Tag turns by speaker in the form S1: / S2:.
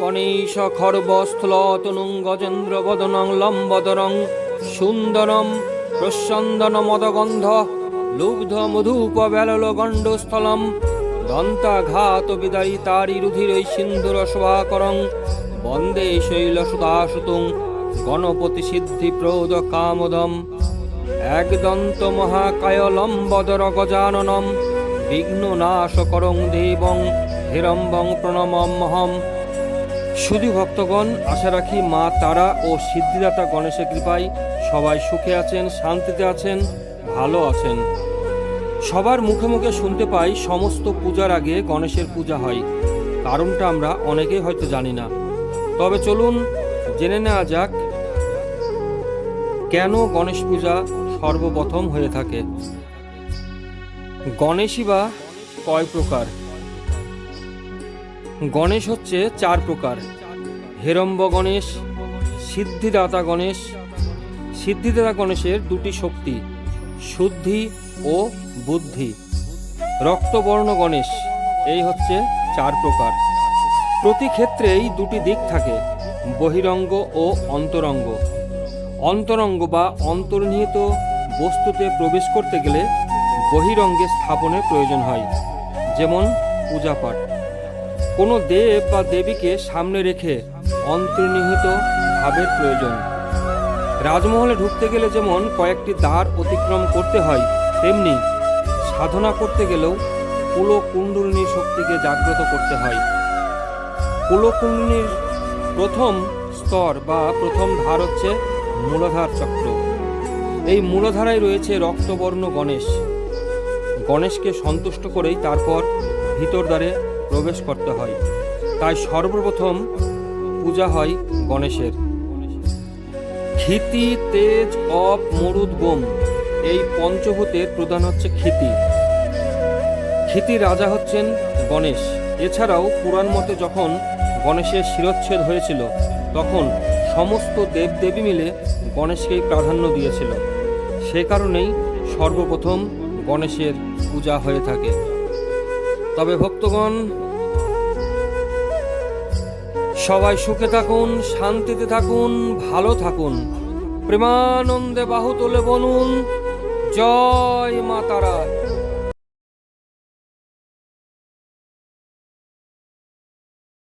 S1: গণেশ খর্বস্থল তনুং গজেন্দ্র বদনং লম্বদরং সুন্দরম প্রসন্দন মদগন্ধ লুব্ধ মধুপ বেলল গণ্ডস্থলম দন্তা ঘাত বিদারি তারি রুধির সিন্ধুর শোভাকরং বন্দে শৈল সুদাসুতুং গণপতি সিদ্ধি প্রোদ কামদম এক দন্ত মহাকায় লম্বদর গজাননম বিঘ্ন নাশ করং দেবং হিরম্বং প্রণমহম শুধু ভক্তগণ, আশা রাখি মা তারা ও সিদ্ধিদাতা গণেশের কৃপায় সবাই সুখে আছেন, শান্তিতে আছেন, ভালো আছেন। সবার মুখে মুখে শুনতে পাই সমস্ত পূজার আগে গণেশের পূজা হয়। কারণটা আমরা অনেকেই হয়তো জানি না। তবে চলুন জেনে নেওয়া যাক কেন গণেশ পূজা সর্বপ্রথম হয়ে থাকে। গণেশই বা কয় প্রকার? গণেশ হচ্ছে চার প্রকার। হেরম্ব গণেশ, সিদ্ধিদাতা গণেশ। সিদ্ধিদাতা গণেশের দুটি শক্তি, শুদ্ধি ও বুদ্ধি। রক্তবর্ণ গণেশ, এই হচ্ছে চার প্রকার। প্রতি ক্ষেত্রেই দুটি দিক থাকে, বহিরঙ্গ ও অন্তরঙ্গ। অন্তরঙ্গ বা অন্তর্নিহিত বস্তুতে প্রবেশ করতে গেলে বহিরঙ্গে স্থাপনের প্রয়োজন হয়, যেমন পূজাপাঠ। কোনো দেব বা দেবীকে সামনে রেখে অন্তর্নিহিত ভাবের প্রয়োজন। রাজমহলে ঢুকতে গেলে যেমন কয়েকটি দ্বার অতিক্রম করতে হয়, তেমনি সাধনা করতে গেলেও কুলকুণ্ডলিনী শক্তিকে জাগ্রত করতে হয়। কুলকুণ্ডলিনীর প্রথম স্তর বা প্রথম ধার হচ্ছে মূলাধার চক্র। এই মূলধারায় রয়েছে রক্তবর্ণ গণেশ। গণেশকে সন্তুষ্ট করেই তারপর ভিতর দ্বারে প্রবেশ করতে হয়। তাই সর্বপ্রথম পূজা হয় গণেশের। ক্ষিতি, তেজ, অপ, মরুদ, বোম, এই পঞ্চভূতের প্রধান হচ্ছে ক্ষিতি। ক্ষিতি রাজা হচ্ছেন গণেশ। এছাড়াও পুরাণ মতে যখন গণেশের শিরচ্ছেদ হয়েছিল, তখন সমস্ত দেবদেবী মিলে গণেশকেই প্রাধান্য দিয়েছিল। সে কারণেই সর্বপ্রথম গণেশের পূজা হয়ে থাকে। তবে ভক্তগণ সবাই সুখে থাকুন শান্তিতে থাকুন ভালো থাকুন। প্রেমানন্দে বাহু তোলে বলুন জয় মা তারা